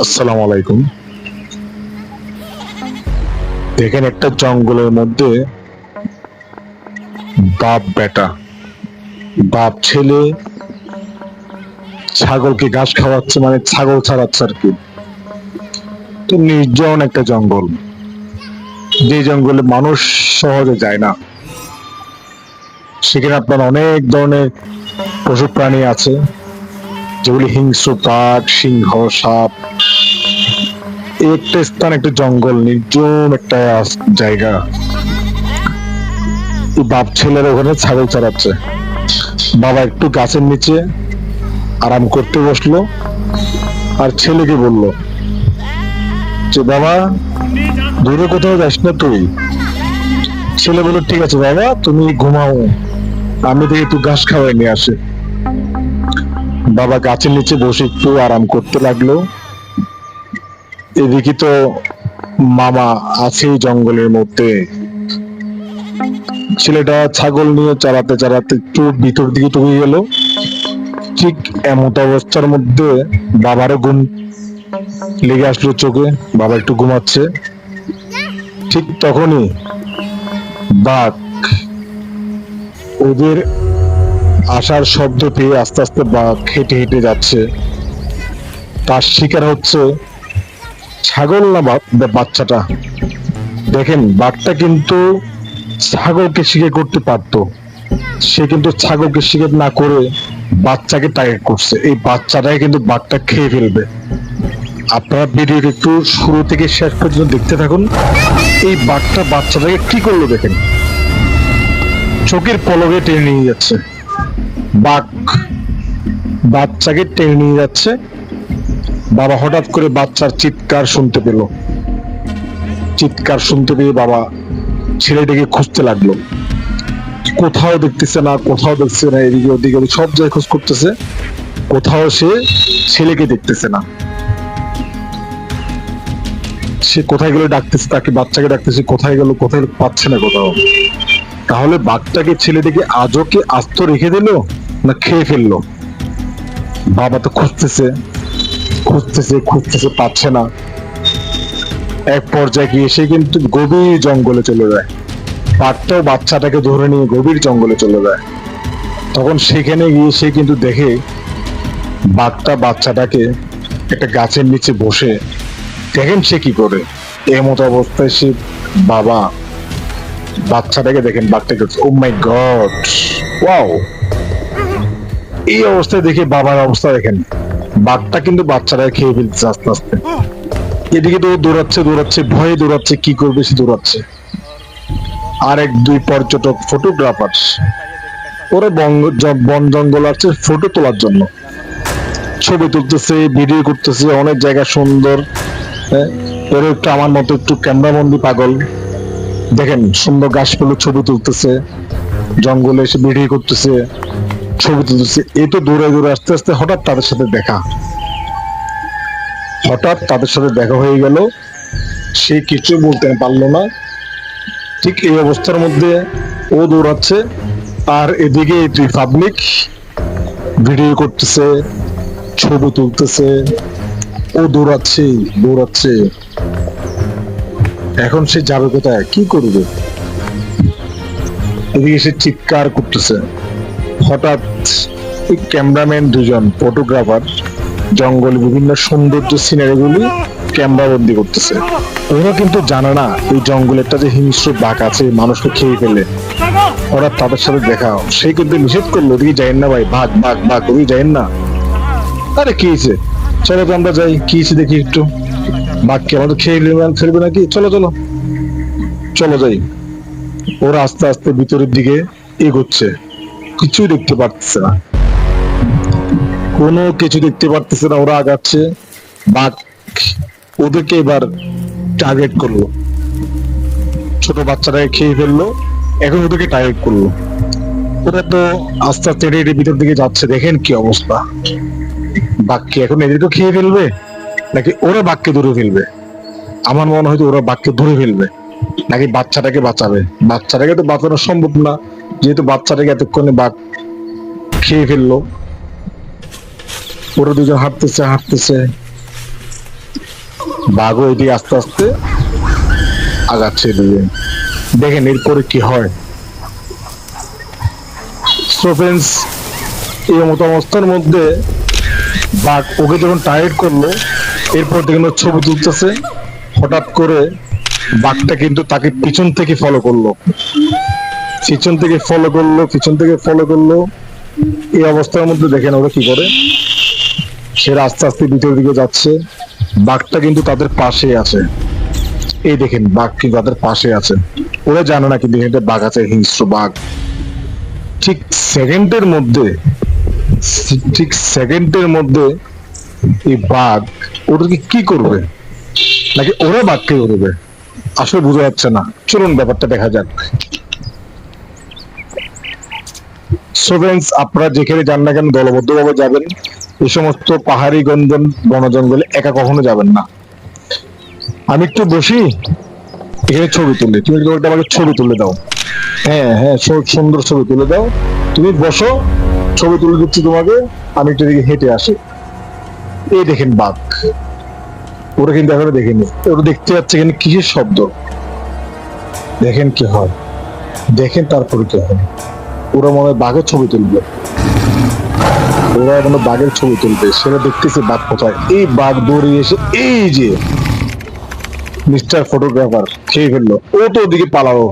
আসসালামু আলাইকুম। দেখেন একটা জঙ্গলের মধ্যে বাপ বেটা, বাপ ছেলে ছাগলকে ঘাস খাওয়াচ্ছে মানে ছাগল ছাড়াচ্ছে আর কি। তো নির্জন একটা জঙ্গল। যে জঙ্গলে মানুষ সহজে যায় না। সেখানে আপনার অনেক ধরনের পশু প্রাণী আছে। যেগুলি হিংস্র বাঘ সিংহ, সাপ, একটা স্থান, একটা জঙ্গল, নির্জন একটা জায়গা। বাপ ছেলের ওখানে ছাগল চড়াচ্ছে। বাবা একটু গাছের নিচে আরাম করতে বসল আর ছেলেকে বলল, যে বাবা, দূরে কোথাও যাস না তুই? ছেলে বলল, ঠিক আছে বাবা, তুমি ঘুমাও। আমি দেখি একটু ঘাস খাওয়াই নিয়ে আসে। বাবা গাছের নিচে বসে একটু আরাম করতে লাগল। এদিকে তো মামা আছেই জঙ্গলের মধ্যে। ছেলেটা ছাগল নিয়ে চালাতে চালাতে একটু ভিতর দিকে ঢুকে গেল। ঠিক এমত অবস্থার মধ্যে বাবারও ঘুম লেগে আসলো চোখে। বাবা একটু ঘুমাচ্ছে। ঠিক তখনই বাঘ ওদের আসার শব্দ পেয়ে আস্তে আস্তে বাঘ হেঁটে হেঁটে যাচ্ছে। তার শিকার হচ্ছে ছাগল না বাচ্চাটা। দেখেন, বাঘটা কিন্তু ছাগলকে শিকার করতে পারতো। সে কিন্তু ছাগলকে শিকার না করে বাচ্চাকে টার্গেট করছে। এই বাচ্চাটাই কিন্তু বাঘটা খেয়ে ফেলবে। আপনারা ভিডিওটা একটু শুরু থেকে শেষ পর্যন্ত দেখতে থাকুন। এই বাঘটা বাচ্চাটাকে কি করল দেখেন? চোখের পলকে টেনে নিয়ে যাচ্ছে। বাঘ বাচ্চাকে টেনে নিয়ে যাচ্ছে। বাবা হঠাৎ করে বাচ্চার চিৎকার শুনতে পেল। চিৎকার শুনতে পেয়ে বাবা ছেলেটাকে খুঁজতে লাগল। কোথাও দেখতেছে না, কোথাও দেখছে না, এদিকে ওদিকে, সব জায়গায় খোঁজ করতেছে। কোথাও সে ছেলেকে দেখতেছে না। সে কোথায় গেলে ডাকতেছে তাকে, বাচ্চাকে ডাকতেছে, কোথায় গেল, কোথায় পাচ্ছে না কোথাও। তাহলে বাঘটাকে ছেলেটাকে আজও কি আস্ত রেখে দিল? না খেয়ে ফেলল। বাবা তো খুঁজতেছে খুঁজতেছে খুঁজতেছে, পাচ্ছে না। এক পর্যায়ে গিয়ে সে কিন্তু গভীর জঙ্গলে চলে যায়। বাঘটাও বাচ্চাটাকে ধরে নিয়ে গভীর জঙ্গলে চলে যায়। তখন সেখানে গিয়ে সে কিন্তু দেখে বাঘটা বাচ্চাটাকে একটা গাছের নিচে বসে। দেখেন সে কি করে। এমতো অবস্থায় সে বাবা, বাচ্চাটাকে দেখেন বাচ্চাকে ও মাই গড ওয়াও এই অবস্থায় দেখে বাবার অবস্থা দেখেন। বাঘটা কিন্তু বাচ্চারা খেয়ে ফেলছে আস্তে আস্তে। এদিকে তো দৌড়াচ্ছে দৌড়াচ্ছে ভয়ে দৌড়াচ্ছে কি করবে সে দৌড়াচ্ছে। আর এক দুই পর্যটক ফটোগ্রাফার ওরা বন জঙ্গল আছে ফটো তোলার জন্য। ছবি তুলতেছে ভিডিও করতেছে অনেক জায়গা সুন্দর। হ্যাঁ, ওরা একটু আমার মতো একটু ক্যামেরাবন্দি পাগল। দেখেন সুন্দর গাছগুলো ছবি তুলতেছে। জঙ্গলে এসে ভিডিও করতেছে। ছবি তুলতেছে। এই তো দূরে দূরে আস্তে আস্তে হঠাৎ তাদের সাথে দেখা। হঠাৎ তাদের সাথে দেখা হয়ে গেল। সে কিছু বলতে পারল না। ঠিক এই অবস্থার মধ্যে ও দৌড়াচ্ছে। আর এদিকে পাবলিক ভিডিও করতেছে, ছবি তুলতেছে। ও দৌড়াচ্ছে দৌড়াচ্ছে। এখন সে যাবে কোথায়? কি করবে? এদিকে সে চিৎকার করতেছে। হঠাৎ ক্যামেরাম্যান দুজন ফটোগ্রাফার, জঙ্গল বিভিন্ন সৌন্দর্য সিনারিগুলি ক্যামেরা বন্দি করতেছে। ওরা কিন্তু জানে না এই জঙ্গলে একটা যে হিংস্র বাঘ আছে মানুষকে খেয়ে ফেলে। ওরা তাদের সাথে দেখা। সে কিন্তু নিষেধ করল, ওদিকে যাইন না ভাই, বাঘ বাঘ বাঘ, ওদিকে যাইন না। আরে, কি হয়েছে? চলো তো আমরা যাই, কি হয়েছে দেখি একটু। বাঘকে আমাদের খেয়ে ফেলবে নাকি? চলো চলো। চলো যাই। ওরা আস্তে আস্তে ভিতরের দিকে এগোচ্ছে। কিছুই দেখতে পারতেছে না। কোনো কিছু দেখতে পারতেছে না, ওরা আগাচ্ছে। বাঘ ওদেরকে এবার টার্গেট করল। ছোট বাচ্চাটাকে খেয়ে ফেলল। এখন ওদেরকে টার্গেট করল। ওরা তো আস্তে আস্তে হেঁটে ভিতর দিকে যাচ্ছে। দেখেন কি অবস্থা। বাঘকে এখন এদেরকে খেয়ে ফেলবে? নাকি ওরা বাঘকে ধরে ফেলবে? আমার মনে হয় ওরা বাঘকে ধরে ফেলবে। নাকি বাচ্চাটাকে বাঁচাবে? বাচ্চাটাকে তো বাঁচানো সম্ভব না, যেহেতু বাচ্চাটাকে এতক্ষণে বাঘ খেয়ে ফেলল। ওরা দুজন হাঁটতেছে হাঁটতেছে। বাঘও এদিকে আস্তে আস্তে আগাচ্ছে এদিকে। দেখেন এরপরে কি হয়। এই মতো অবস্থার মধ্যে বাঘ ওকে যখন টায়ার্ড করল, এরপর দেখেন ছবি তুলতেছে। হঠাৎ করে বাঘটা কিন্তু তাকে পিছন থেকে ফলো করল। পিছন থেকে ফলো করল, পিছন থেকে ফলো করল। এই অবস্থার মধ্যে দেখেন ওরা কি করে? সেরা আস্তে আস্তে ভিতরের দিকে যাচ্ছে। বাঘটা কিন্তু তাদের পাশে আছে। এই দেখেন, বাঘ কিন্তু তাদের পাশে আছে। ওরা জানে না কিন্তু এখানে বাঘ আছে, হিংস্র বাঘ। ঠিক সেকেন্ডের মধ্যে, ঠিক সেকেন্ডের মধ্যে এই বাঘ ওদেরকে কি করবে? নাকি ওরা বাঘকে করবে আসলে বোঝা যাচ্ছে না। চলুন ব্যাপারটা দেখা যাক। স্টুডেন্টস আপনারা যেখানে যান না কেন, দলবদ্ধভাবে যাবেন। এই সমস্ত পাহাড়ি গঞ্জন বন জঙ্গলে একা কখনো যাবেন না। আমি একটু বসি? এখানে ছবি তুলি। তুমি আমাকে ছবি তুলে দাও। হ্যাঁ হ্যাঁ সুন্দর ছবি তুলে দাও। তুমি বসো, ছবি তুলে দিচ্ছি তোমাকে। আমি একটু দিকে হেঁটে আসি। এই দেখেন বাঘ। ওরা কিন্তু এখনও দেখেনি। ওরা দেখতে পাচ্ছে এখানে কিসের শব্দ? দেখেন কি হয়। দেখেন তারপরে কি হয়। ওরা মনে হয় বাঘের ছবি তুলবে। ওরা মনে বাঘের ছবি তুলবে। সেটা দেখতেছে বাঘ কোথায়। এই বাঘ দৌড়ে এসে এই যে মিস্টার ফটোগ্রাফার খেয়ে ফেলল। ও তো ওদিকে পালাও